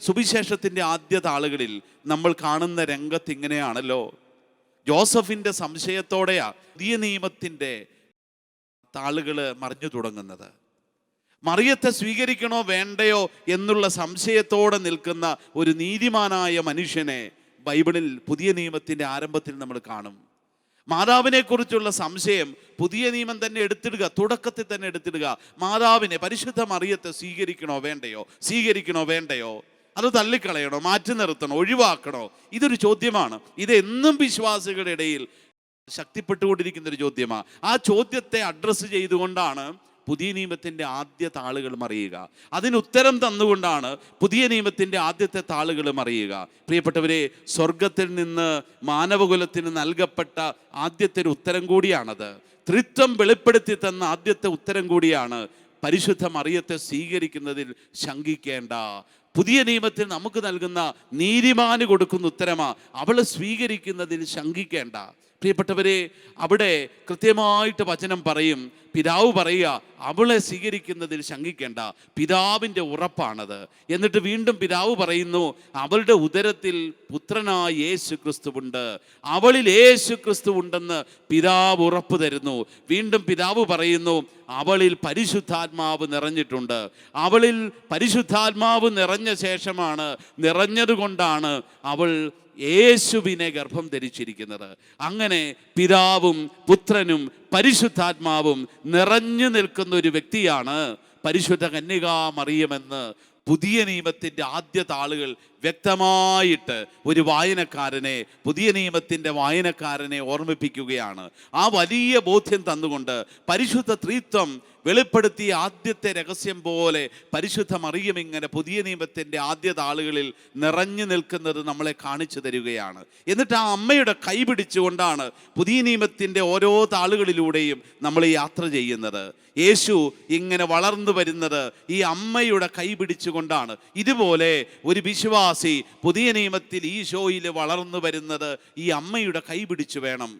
സുവിശേഷത്തിന്റെ ആദ്യ താളുകളിൽ നമ്മൾ കാണുന്ന രംഗത്ത് ഇങ്ങനെയാണല്ലോ. ജോസഫിന്റെ സംശയത്തോടെയാ പുതിയ നിയമത്തിന്റെ താളുകൾ മറിഞ്ഞു തുടങ്ങുന്നത്. മറിയത്തെ സ്വീകരിക്കണോ വേണ്ടയോ എന്നുള്ള സംശയത്തോടെ നിൽക്കുന്ന ഒരു നീതിമാനായ മനുഷ്യനെ ബൈബിളിൽ പുതിയ നിയമത്തിന്റെ ആരംഭത്തിൽ നമ്മൾ കാണും. മാതാവിനെ കുറിച്ചുള്ള സംശയം പുതിയ നിയമം തന്നെ എടുത്തിടുക തുടക്കത്തിൽ തന്നെ എടുത്തിടുക. മാതാവിനെ പരിശുദ്ധ മറിയത്തെ സ്വീകരിക്കണോ വേണ്ടയോ? സ്വീകരിക്കണോ വേണ്ടയോ? അത് തള്ളിക്കളയണോ? മാറ്റി നിർത്തണോ? ഒഴിവാക്കണോ? ഇതൊരു ചോദ്യമാണ്. ഇത് എന്നും വിശ്വാസികളുടെ ഇടയിൽ ശക്തിപ്പെട്ടുകൊണ്ടിരിക്കുന്ന ഒരു ചോദ്യമാണ് ആ ചോദ്യത്തെ അഡ്രസ്സ് ചെയ്തുകൊണ്ടാണ് പുതിയ നിയമത്തിന്റെ ആദ്യ താളുകൾ മറിയുക. അതിന് ഉത്തരം തന്നുകൊണ്ടാണ് പുതിയ നിയമത്തിന്റെ ആദ്യത്തെ താളുകൾ മറിയുക. പ്രിയപ്പെട്ടവരെ സ്വർഗത്തിൽ നിന്ന് മാനവകുലത്തിന് നൽകപ്പെട്ട ആദ്യത്തെ ഒരു ഉത്തരം കൂടിയാണത്. ത്രിത്വം വെളിപ്പെടുത്തി തന്ന ആദ്യത്തെ ഉത്തരം കൂടിയാണ് പരിശുദ്ധ മറിയത്തെ സ്വീകരിക്കുന്നതിൽ ശങ്കിക്കേണ്ട പുതിയ നിയമത്തിൽ നമുക്ക് നൽകുന്ന നീതിമാന് കൊടുക്കുന്ന ഉത്തരമാ. അവളെ സ്വീകരിക്കുന്നതിൽ ശങ്കിക്കേണ്ട. പ്രിയപ്പെട്ടവരെ അവിടെ കൃത്യമായിട്ട് വചനം പറയും. പിതാവ് പറയുക അവളെ സ്വീകരിക്കുന്നതിൽ ശങ്കിക്കേണ്ട. പിതാവിന്റെ ഉറപ്പാണത്. എന്നിട്ട് വീണ്ടും പിതാവ് പറയുന്നു അവളുടെ ഉദരത്തിൽ പുത്രനായ യേശു ക്രിസ്തുവുണ്ട് അവളിൽ യേശു ക്രിസ്തു ഉണ്ടെന്ന് പിതാവ് ഉറപ്പ് തരുന്നു. വീണ്ടും പിതാവ് പറയുന്നു അവളിൽ പരിശുദ്ധാത്മാവ് നിറഞ്ഞിട്ടുണ്ട്. അവളിൽ പരിശുദ്ധാത്മാവ് നിറഞ്ഞ ശേഷമാണ് നിറഞ്ഞതുകൊണ്ടാണ് അവൾ യേശുവിനെ ഗർഭം ധരിച്ചിരിക്കുന്നത്. അങ്ങനെ പിതാവും പുത്രനും പരിശുദ്ധാത്മാവും നിറഞ്ഞു നിൽക്കുന്ന ഒരു വ്യക്തിയാണ് പരിശുദ്ധ കന്യകാ മറിയമെന്ന് പുതിയ നിയമത്തിന്റെ ആദ്യ താളുകൾ വ്യക്തമായിട്ട് ഒരു വായനക്കാരനെ പുതിയ നിയമത്തിന്റെ വായനക്കാരനെ ഓർമ്മിപ്പിക്കുകയാണ്. ആ വലിയ ബോധ്യം തന്നുകൊണ്ട് പരിശുദ്ധ ത്രീത്വം വെളിപ്പെടുത്തിയ ആദ്യത്തെ രഹസ്യം പോലെ പരിശുദ്ധ മറിയം ഇങ്ങനെ പുതിയ നിയമത്തിന്റെ ആദ്യ താളുകളിൽ നിറഞ്ഞു നിൽക്കുന്നത് നമ്മളെ കാണിച്ചു തരികയാണ്. എന്നിട്ട് ആ അമ്മയുടെ കൈ പിടിച്ചുകൊണ്ടാണ് പുതിയ നിയമത്തിന്റെ ഓരോ താളുകളിലൂടെയും നമ്മൾ യാത്ര ചെയ്യുന്നത്. യേശു ഇങ്ങനെ വളർന്നു വരുന്നത് ഈ അമ്മയുടെ കൈ പിടിച്ചുകൊണ്ടാണ്. ഇതുപോലെ ഒരു വിശ്വാസി പുതിയ നിയമത്തിൽ ഈ ഷോയിൽ വളർന്നു വരുന്നത് ഈ അമ്മയുടെ കൈ പിടിച്ചു വേണം.